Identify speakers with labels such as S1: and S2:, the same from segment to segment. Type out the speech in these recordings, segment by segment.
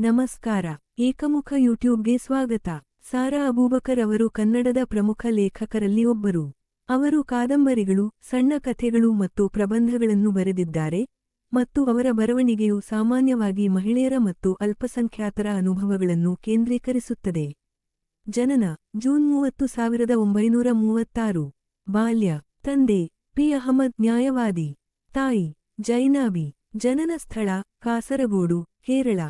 S1: ನಮಸ್ಕಾರ, ಏಕಮುಖ ಯೂಟ್ಯೂಬ್ಗೆ ಸ್ವಾಗತ. ಸಾರಾ ಅಬೂಬಕರ್ ಅವರು ಕನ್ನಡದ ಪ್ರಮುಖ ಲೇಖಕರಲ್ಲಿ ಒಬ್ಬರು. ಅವರು ಕಾದಂಬರಿಗಳು, ಸಣ್ಣ ಕಥೆಗಳು ಮತ್ತು ಪ್ರಬಂಧಗಳನ್ನು ಬರೆದಿದ್ದಾರೆ ಮತ್ತು ಅವರ ಬರವಣಿಗೆಯು ಸಾಮಾನ್ಯವಾಗಿ ಮಹಿಳೆಯರ ಮತ್ತು ಅಲ್ಪಸಂಖ್ಯಾತರ ಅನುಭವಗಳನ್ನು ಕೇಂದ್ರೀಕರಿಸುತ್ತದೆ. ಜನನ, ಜೂನ್ ಮೂವತ್ತು ಸಾವಿರದ ಒಂಬೈನೂರ ಮೂವತ್ತಾರು. ಬಾಲ್ಯ, ತಂದೆ, ಪಿ. ಅಹಮದ್ ನ್ಯಾಯವಾದಿ. ತಾಯಿ, ಜೈನಾಬಿ. ಜನನ ಸ್ಥಳ, ಕಾಸರಗೋಡು, ಕೇರಳ.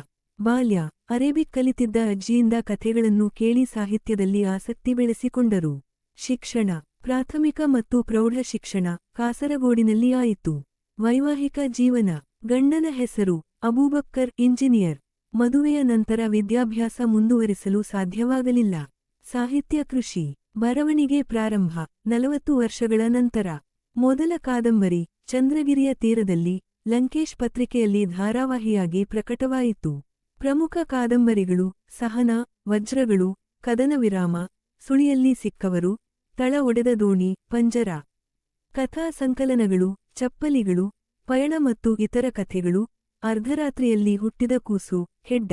S1: ಬಾಲ್ಯ, ಅರೇಬಿಕ್ ಕಲಿತಿದ್ದ ಅಜ್ಜಿಯಿಂದ ಕಥೆಗಳನ್ನು ಕೇಳಿ ಸಾಹಿತ್ಯದಲ್ಲಿ ಆಸಕ್ತಿ ಬೆಳೆಸಿಕೊಂಡರು. ಶಿಕ್ಷಣ, ಪ್ರಾಥಮಿಕ ಮತ್ತು ಪ್ರೌಢ ಶಿಕ್ಷಣ ಕಾಸರಗೋಡಿನಲ್ಲಿ ಆಯಿತು. ವೈವಾಹಿಕ ಜೀವನ, ಗಂಡನ ಹೆಸರು, ಅಬೂಬಕ್ಕರ್ ಇಂಜಿನಿಯರ್. ಮದುವೆಯ ನಂತರ ವಿದ್ಯಾಭ್ಯಾಸ ಮುಂದುವರಿಸಲು ಸಾಧ್ಯವಾಗಲಿಲ್ಲ. ಸಾಹಿತ್ಯ ಕೃಷಿ, ಬರವಣಿಗೆ ಪ್ರಾರಂಭ, ನಲವತ್ತು ವರ್ಷಗಳ ನಂತರ. ಮೊದಲ ಕಾದಂಬರಿ, ಚಂದ್ರಗಿರಿಯ ತೀರದಲ್ಲಿ ಲಂಕೇಶ್ ಪತ್ರಿಕೆಯಲ್ಲಿ ಧಾರಾವಾಹಿಯಾಗಿ ಪ್ರಕಟವಾಯಿತು. ಪ್ರಮುಖ ಕಾದಂಬರಿಗಳು ಸಹನ, ವಜ್ರಗಳು, ಕದನ ವಿರಾಮ, ಸುಳಿಯಲ್ಲಿ ಸಿಕ್ಕವರು, ತಳ ಒಡೆದ ದೋಣಿ, ಪಂಜರ. ಕಥಾ ಸಂಕಲನಗಳು, ಚಪ್ಪಲಿಗಳು, ಪಯಣ ಮತ್ತು ಇತರ ಕಥೆಗಳು, ಅರ್ಧರಾತ್ರಿಯಲ್ಲಿ ಹುಟ್ಟಿದ ಕೂಸು, ಹೆಡ್ಡ.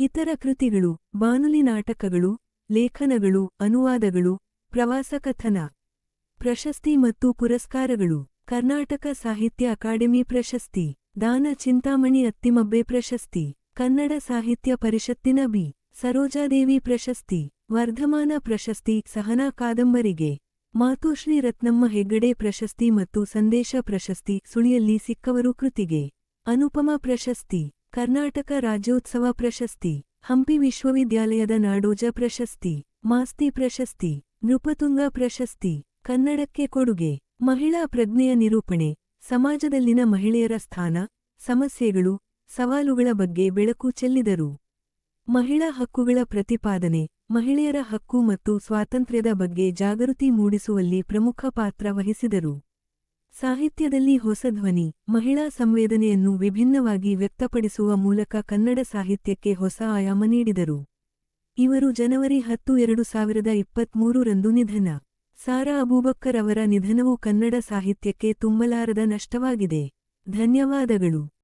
S1: ಇತರ ಕೃತಿಗಳು, ಬಾನುಲಿ ನಾಟಕಗಳು, ಲೇಖನಗಳು, ಅನುವಾದಗಳು, ಪ್ರವಾಸ ಕಥನ. ಪ್ರಶಸ್ತಿ ಮತ್ತು ಪುರಸ್ಕಾರಗಳು, ಕರ್ನಾಟಕ ಸಾಹಿತ್ಯ ಅಕಾಡೆಮಿ ಪ್ರಶಸ್ತಿ, ದಾನ ಚಿಂತಾಮಣಿ ಅತ್ತಿಮಬ್ಬೆ ಪ್ರಶಸ್ತಿ. ಕನ್ನಡ ಸಾಹಿತ್ಯ ಪರಿಷತ್ತಿನ ಬಿ. ಸರೋಜಾದೇವಿ ಪ್ರಶಸ್ತಿ, ವರ್ಧಮಾನ ಪ್ರಶಸ್ತಿ, ಸಹನಾ ಕಾದಂಬರಿಗೆ, ಮಾತುಶ್ರೀ ರತ್ನಮ್ಮ ಹೆಗ್ಗಡೆ ಪ್ರಶಸ್ತಿ ಮತ್ತು ಸಂದೇಶ ಪ್ರಶಸ್ತಿ ಸುಳಿಯಲ್ಲಿ ಸಿಕ್ಕವರು ಕೃತಿಗೆ, ಅನುಪಮ ಪ್ರಶಸ್ತಿ, ಕರ್ನಾಟಕ ರಾಜ್ಯೋತ್ಸವ ಪ್ರಶಸ್ತಿ, ಹಂಪಿ ವಿಶ್ವವಿದ್ಯಾಲಯದ ನಾಡೋಜ ಪ್ರಶಸ್ತಿ, ಮಾಸ್ತಿ ಪ್ರಶಸ್ತಿ, ನೃಪತುಂಗ ಪ್ರಶಸ್ತಿ, ಕನ್ನಡಕ್ಕೆ ಕೊಡುಗೆ, ಮಹಿಳಾ ಪ್ರಜ್ಞೆಯ ನಿರೂಪಣೆ, ಸಮಾಜದಲ್ಲಿನ ಮಹಿಳೆಯರ ಸ್ಥಾನ, ಸಮಸ್ಯೆಗಳು ಸವಾಲುಗಳ ಬಗ್ಗೆ ಬೆಳಕು ಚೆಲ್ಲಿದರು. ಮಹಿಳಾ ಹಕ್ಕುಗಳ ಪ್ರತಿಪಾದನೆ, ಮಹಿಳೆಯರ ಹಕ್ಕು ಮತ್ತು ಸ್ವಾತಂತ್ರ್ಯದ ಬಗ್ಗೆ ಜಾಗೃತಿ ಮೂಡಿಸುವಲ್ಲಿ ಪ್ರಮುಖ ಪಾತ್ರ ವಹಿಸಿದರು. ಸಾಹಿತ್ಯದಲ್ಲಿ ಹೊಸ ಧ್ವನಿ, ಮಹಿಳಾ ಸಂವೇದನೆಯನ್ನು ವಿಭಿನ್ನವಾಗಿ ವ್ಯಕ್ತಪಡಿಸುವ ಮೂಲಕ ಕನ್ನಡ ಸಾಹಿತ್ಯಕ್ಕೆ ಹೊಸ ಆಯಾಮ ನೀಡಿದರು. ಇವರು ಜನವರಿ ಹತ್ತು ಎರಡು ಸಾವಿರದ ಇಪ್ಪತ್ಮೂರರಂದು ನಿಧನ. ಸಾರಾ ಅಬೂಬಕ್ಕರ್ ಅವರ ನಿಧನವು ಕನ್ನಡ ಸಾಹಿತ್ಯಕ್ಕೆ ತುಂಬಲಾರದ ನಷ್ಟವಾಗಿದೆ. ಧನ್ಯವಾದಗಳು.